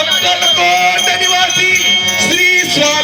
अक्कलकोट निवासी श्री स्वामी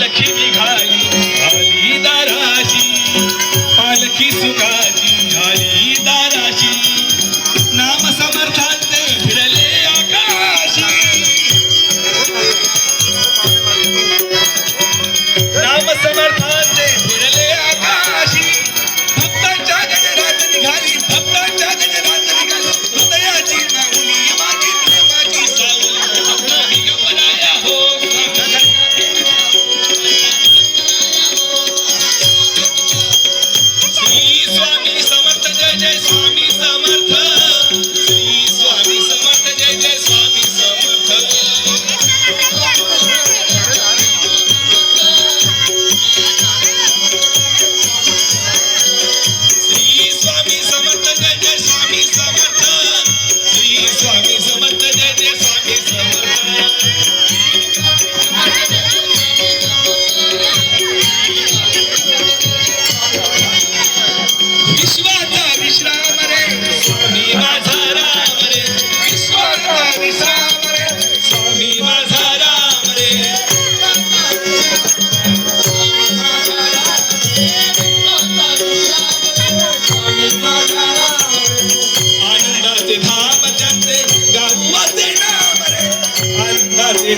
लक्ष्मी घाली आली दाराशी पालखी सुखाची आली दाराशी नाम समर्थाचे फिरले आकाशी. नाम समर्थाचे फिरले